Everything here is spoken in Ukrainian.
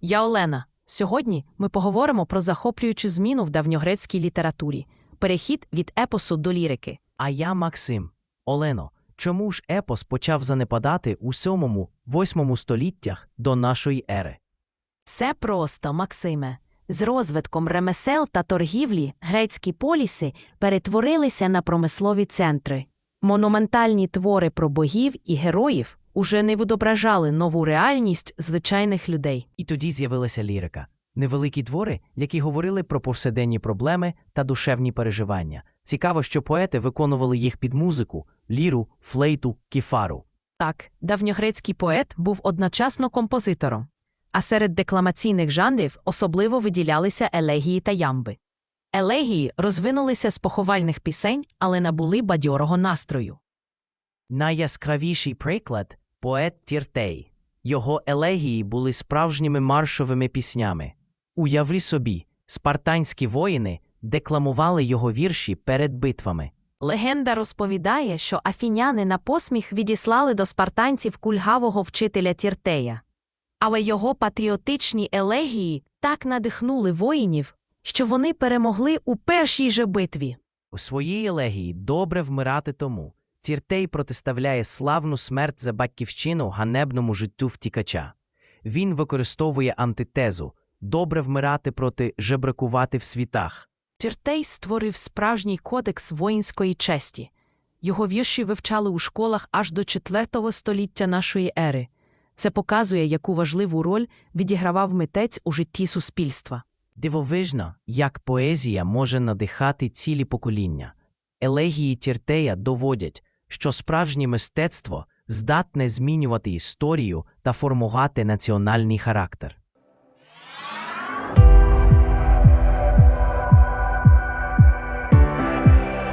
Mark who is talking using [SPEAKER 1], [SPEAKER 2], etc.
[SPEAKER 1] Я Олена. Сьогодні ми поговоримо про захоплюючу зміну в давньогрецькій літературі перехід від епосу до лірики.
[SPEAKER 2] А я Максим. Олено, чому ж епос почав занепадати у 7-8 століттях до нашої ери?
[SPEAKER 1] Це просто, Максиме. З розвитком ремесел та торгівлі грецькі поліси перетворилися на промислові центри. Монументальні твори про богів і героїв уже не відображали нову реальність звичайних людей.
[SPEAKER 2] І тоді з'явилася лірика. Невеликі твори, які говорили про повседенні проблеми та душевні переживання. Цікаво, що поети виконували їх під музику, ліру, флейту, кіфару.
[SPEAKER 1] Так, давньогрецький поет був одночасно композитором, а серед декламаційних жанрів особливо виділялися елегії та ямби. Елегії розвинулися з поховальних пісень, але набули бадьорого настрою.
[SPEAKER 2] Найяскравіший приклад поет Тіртей. Його елегії були справжніми маршовими піснями. Уяви собі, спартанські воїни декламували його вірші перед битвами.
[SPEAKER 1] Легенда розповідає, що афіняни на посміх відіслали до спартанців кульгавого вчителя Тіртея. Але його патріотичні елегії так надихнули воїнів, що вони перемогли у першій же битві.
[SPEAKER 2] У своїй елегії добре вмирати тому. Тіртей протиставляє славну смерть за батьківщину ганебному життю втікача. Він використовує антитезу добре вмирати проти жебракувати в світах.
[SPEAKER 1] Тіртей створив справжній кодекс воїнської честі. Його вірші вивчали у школах аж до IV століття нашої ери. Це показує, яку важливу роль відігравав митець у житті суспільства.
[SPEAKER 2] Дивовижно, як поезія може надихати цілі покоління. Елегії Тіртея доводять, що справжнє мистецтво здатне змінювати історію та формувати національний характер.